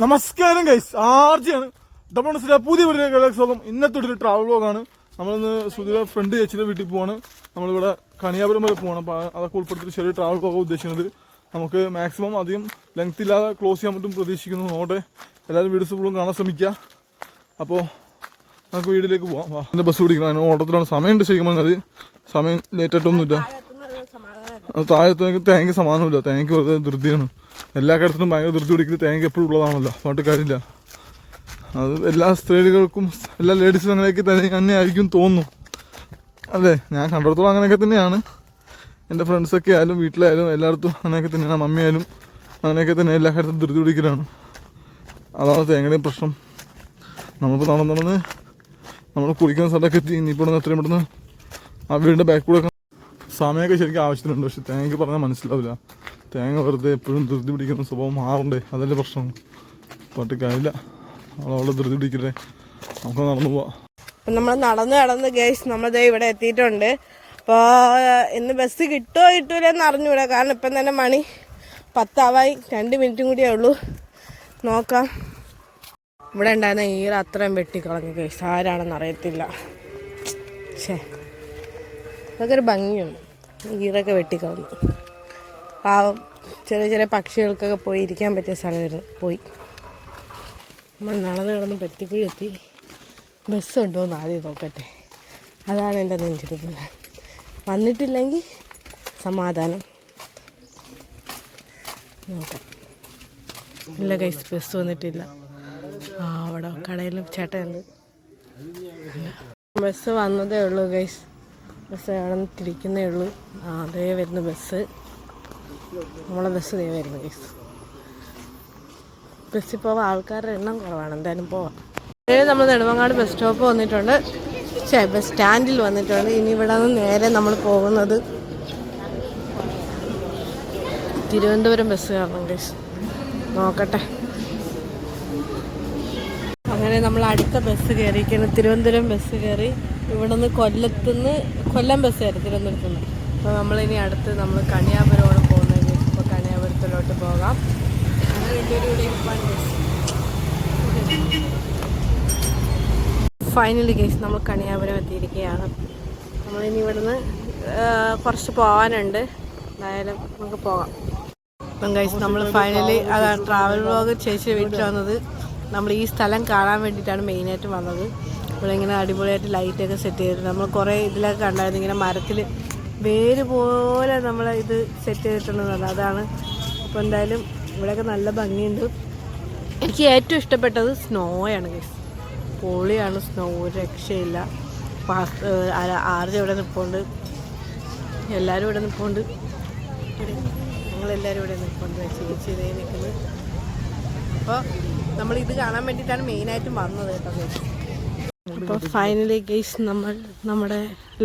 നമസ്കാരം ഗൈസ് ആർജിയാണ് ഡബോണസിലെ പുതിയ വീഡിയോ സ്വാഗതം. ഇന്നത്തെ ഒരു ട്രാവൽ വ്ലോഗാണ് നമ്മളിന്ന് സുധീര ഫ്രണ്ട് ചേച്ചിയുടെ വീട്ടിൽ പോവാണ്. നമ്മളിവിടെ കണിയാപുരം വരെ പോവാണ്. അപ്പോൾ അതൊക്കെ ഉൾപ്പെടുത്തിയിട്ട് ചെറിയ ട്രാവൽ വ്ലോഗ് ഉദ്ദേശിക്കുന്നത്. നമുക്ക് മാക്സിമം അധികം ലെങ്ത് ഇല്ലാതെ ക്ലോസ് ചെയ്യാൻ പറ്റും പ്രതീക്ഷിക്കുന്നു. നോട്ടെ എല്ലാവരും വീഡിയോസ് ഫുള്ളും കാണാൻ ശ്രമിക്കുക. അപ്പോൾ നമുക്ക് വീട്ടിലേക്ക് പോവാം. വാ. എന്റെ ബസ് പിടിക്കണം. അതിന് ഓട്ടത്തിലാണ്. സമയമുണ്ട് ശരിക്കും പറഞ്ഞാൽ സമയം ലേറ്റ് ആയിട്ടൊന്നുമില്ല. അത് താഴത്ത് എനിക്ക് തേങ്ങ സമാനമില്ല തേങ്ങയ്ക്ക് വെറുതെ ധൃതിയാണ്. എല്ലാ കാര്യത്തിനും ഭയങ്കര ധൃതി പിടിക്കുന്നത് തേങ്ങ എപ്പോഴും ഉള്ളതാണല്ലോ. പാട്ട് കാര്യമില്ല. അത് എല്ലാ സ്ത്രീകൾക്കും എല്ലാ ലേഡീസും അങ്ങനെയൊക്കെ തന്നെ തന്നെ ആയിരിക്കും തോന്നുന്നു. അതെ ഞാൻ കണ്ടിടത്തോളം അങ്ങനെയൊക്കെ തന്നെയാണ്. എന്റെ ഫ്രണ്ട്സൊക്കെ ആയാലും വീട്ടിലായാലും എല്ലായിടത്തും അങ്ങനെയൊക്കെ തന്നെയാണ്. മമ്മിയായാലും അങ്ങനെയൊക്കെ തന്നെ എല്ലാ കാര്യത്തിലും ധൃതി പിടിക്കലാണ്. അതാണ് തേങ്ങയുടെയും പ്രശ്നം. നമ്മളിപ്പോൾ നടന്ന് നടന്ന് നമ്മൾ കുളിക്കുന്ന സ്ഥലമൊക്കെ എത്തി. ഇനിയിപ്പോൾ എത്രയും പെട്ടെന്ന് ആ വീടിന്റെ ബാക്ക് കൂടെ സമയമൊക്കെ ശരിക്കും ആവശ്യത്തിനുണ്ട്. പക്ഷെ തേങ്ങയ്ക്ക് പറഞ്ഞാൽ മനസ്സിലാവില്ല. തേങ്ങ വെറുതെ എപ്പോഴും ധൃതി പിടിക്കുന്ന സ്വഭാവം മാറണ്ടേ? അതല്ലേ പ്രശ്നം. പാട്ട് കാര്യമില്ല അവളവളെ ധൃതി പിടിക്കട്ടെ. നമുക്ക് നടന്നു പോവാം. നമ്മൾ നടന്ന് നടന്ന് ഗേസ് നമ്മളിത് ഇവിടെ എത്തിയിട്ടുണ്ട്. അപ്പോൾ ഇന്ന് ബസ് കിട്ടുമോ കിട്ടൂല എന്ന് അറിഞ്ഞൂടാ. കാരണം ഇപ്പം തന്നെ മണി പത്താവായി. രണ്ട് മിനിറ്റും കൂടിയേ ഉള്ളൂ. നോക്കാം. ഇവിടെ ഉണ്ടായിരുന്ന ഈറ അത്രയും വെട്ടിക്കളഞ്ഞു ഗേസ് ആരാണെന്ന് അറിയത്തില്ല. ഛേ. അതൊക്കെ ഒരു ഭംഗിയുണ്ട്. ഈറൊക്കെ വെട്ടിക്കളഞ്ഞു പാവം ചെറിയ ചെറിയ പക്ഷികൾക്കൊക്കെ പോയി ഇരിക്കാൻ പറ്റിയ സ്ഥലമായിരുന്നു പോയി. നമ്മൾ നടന്ന് കിടന്ന് ബസ് ഉണ്ടോ എന്ന് ആദ്യം നോക്കട്ടെ. അതാണ് എന്റെ നെഞ്ചെടുപ്പ്. വന്നിട്ടില്ലെങ്കിൽ സമാധാനം. നോക്കാം. ഇല്ല കൈസ് ബസ് വന്നിട്ടില്ല. ആ അവിടെ കടയിലും ചേട്ടനുണ്ട്. ബസ് വന്നതേ ഉള്ളൂ ഗൈസ് ബസ് അവിടെ നിന്ന് തിരിക്കുന്നേ ഉള്ളൂ. ആ അതേ വരുന്ന ബസ്. നമ്മളെ ബസ് ദേ വരുന്നു ഗൈസ് ബസ്സിൽ പോവാൻ ആൾക്കാരുടെ എണ്ണം കുറവാണ്. എന്തായാലും പോവാം. നമ്മൾ നെടുമങ്ങാട് ബസ് സ്റ്റോപ്പ് വന്നിട്ടുണ്ട്. ശേ ബസ് സ്റ്റാൻഡിൽ വന്നിട്ടുണ്ട്. ഇനി ഇവിടെ നിന്ന് നേരെ നമ്മൾ പോകുന്നത് തിരുവനന്തപുരം ബസ് കയറണം ഗൈസ് നോക്കട്ടെ. അങ്ങനെ നമ്മൾ അടുത്ത ബസ് കയറിയിരിക്കുന്നു തിരുവനന്തപുരം ബസ് കയറി ഇവിടെ നിന്ന് കൊല്ലത്തുനിന്ന് കൊല്ലം ബസ് കയറി തിരുവനന്തപുരത്ത് നിന്ന് അപ്പോൾ നമ്മളിനി അടുത്ത് നമ്മൾ കണിയാപുരമാണ് പോകുന്നത് ഇപ്പോൾ കണിയാപുരത്തിലോട്ട് പോകാം അങ്ങനെ രണ്ടുപേരും ഇവിടെ ഇരിപ്പാണ് ബസ് ഫൈനലി കേസ് നമ്മൾ കണിയാപുരം എത്തിയിരിക്കുകയാണ്. നമ്മളിനി ഇവിടുന്ന് കുറച്ച് പോകാനുണ്ട് എന്തായാലും നമുക്ക് പോകാം. അപ്പം ഗൈസ് നമ്മൾ ഫൈനലി അതാണ് ട്രാവൽ വ്ലോഗ് ചേച്ചി വീട്ടിൽ വന്നത്. നമ്മൾ ഈ സ്ഥലം കാണാൻ വേണ്ടിയിട്ടാണ് മെയിനായിട്ട് വന്നത്. ഇവിടെ അടിപൊളിയായിട്ട് ലൈറ്റൊക്കെ സെറ്റ് ചെയ്തിട്ട് നമ്മൾ കുറേ ഇതിലൊക്കെ കണ്ടായിരുന്നു. ഇങ്ങനെ മരത്തിൽ വേര് പോലെ നമ്മൾ ഇത് സെറ്റ് ചെയ്തിട്ടുള്ളത് അതാണ്. അപ്പോൾ എന്തായാലും ഇവിടെയൊക്കെ നല്ല ഭംഗിയുണ്ട്. എനിക്ക് ഏറ്റവും ഇഷ്ടപ്പെട്ടത് സ്നോയാണ് ഗൈസ് പൊളിയാണ് സ്നോ ഒരു രക്ഷയില്ല ആരുടെ ഇവിടെ നിൽപ്പുണ്ട് എല്ലാവരും ഇവിടെ നിൽപ്പുണ്ട് ഞങ്ങളെല്ലാവരും ഇവിടെ നിൽപ്പുണ്ട് ചേച്ചി ഇതേ നിൽക്കുന്നത് അപ്പോൾ നമ്മളിത് കാണാൻ വേണ്ടിയിട്ടാണ് മെയിനായിട്ടും വന്നത് കേട്ടോ ഗൈസ് അപ്പോൾ ഫൈനലി ഗെയ്സ് നമ്മൾ നമ്മുടെ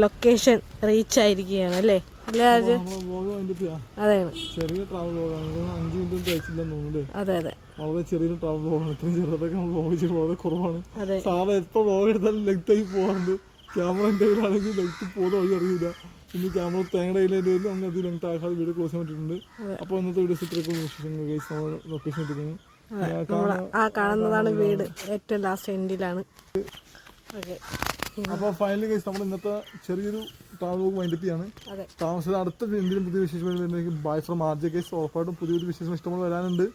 ലൊക്കേഷൻ റീച്ച് ആയിരിക്കുകയാണ് അല്ലേ? അല്ലേ അതെയാണ് ചെറിയ ട്രാവൽ അഞ്ച് മിനിറ്റ് കഴിച്ചില്ലെന്ന് തോന്നുന്നു അതെ അതെ. വളരെ ചെറിയൊരു ട്രാവൽ ഇത്രയും ചെറുതൊക്കെ നമ്മൾ വ്ലോഗ് ചെയ്യുന്നത് വളരെ കുറവാണ്. അതെ. സാധാരണ എപ്പോൾ വ്ലോഗ് എടുത്താലും ലെങ്ത് ആയി പോകാറുണ്ട് ക്യാമറ എന്റെ കയ്യിലാണെങ്കിൽ ലെങ്ത് പോകുന്ന വഴി അറിയില്ല. ഇനി ക്യാമറ തേങ്ങയുടെ കയ്യിലായിട്ട് അങ്ങനെ അത് ലെങ്ത് ആക്കാതെ വീഡിയോ ക്ലോസ് ചെയ്യാൻ പറ്റിയിട്ടുണ്ട്. അപ്പോൾ ഇന്നത്തെ വീഡിയോസ് ഇത്രയൊക്കെ നമ്മൾ ലൊക്കേഷൻ ആ കാണുന്നതാണ് വീട്. ഏറ്റവും ലാസ്റ്റ് എൻഡിലാണ് അപ്പോൾ ഫൈനലി കേസ് നമ്മൾ ഇന്നത്തെ ചെറിയൊരു താമസവും വൈൻഡപ്പിയാണ് താമസിച്ചത് അടുത്ത എന്തെങ്കിലും പുതിയ വിശേഷം വരുന്നതെങ്കിൽ ബൈ ഫ്രം ആർ ജെ കേസ് ഉറപ്പായിട്ടും പുതിയ പുതിയ വിശേഷം ഇഷ്ടമുള്ള വരാനുണ്ട്.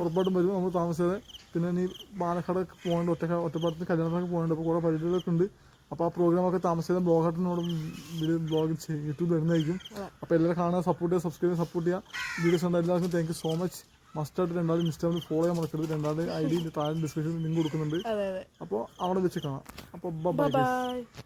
ഉറപ്പായിട്ടും വരും നമ്മൾ താമസിച്ചത്. പിന്നെ ഇനി പാലക്കാട് പോകേണ്ട ഒറ്റ ഒറ്റപ്പാടത്തിന് കല്യാണത്തിനൊക്കെ പോകേണ്ട. അപ്പോൾ കുറേ പരിപാടികളൊക്കെ ഉണ്ട്. അപ്പോൾ ആ പ്രോഗ്രാമൊക്കെ ബ്ലോഗാട്ടിനോടും വീഡിയോ ബ്ലോഗ് യൂട്യൂബ് വരുന്നതായിരിക്കും. അപ്പോൾ എല്ലാവരും കാണാൻ സപ്പോർട്ട് ചെയ്യുക സബ്സ്ക്രൈബ് സപ്പോർട്ട് ചെയ്യുക. വീഡിയോസ് ഉണ്ട് എല്ലാവർക്കും താങ്ക് യു സോ മച്ച് മസ്റ്റായിട്ട് രണ്ടാമത് ഇൻസ്റ്റാഗ്രാമിൽ ഫോളോ ചെയ്യാൻ മറക്കരുത്. രണ്ടാമത് ഐ ഡി താഴെ ഡിസ്ക്രിപ്ഷനിൽ ലിങ്ക് കൊടുക്കുന്നുണ്ട്. അപ്പോൾ അവിടെ വെച്ച് കാണാം. അപ്പോൾ ബൈ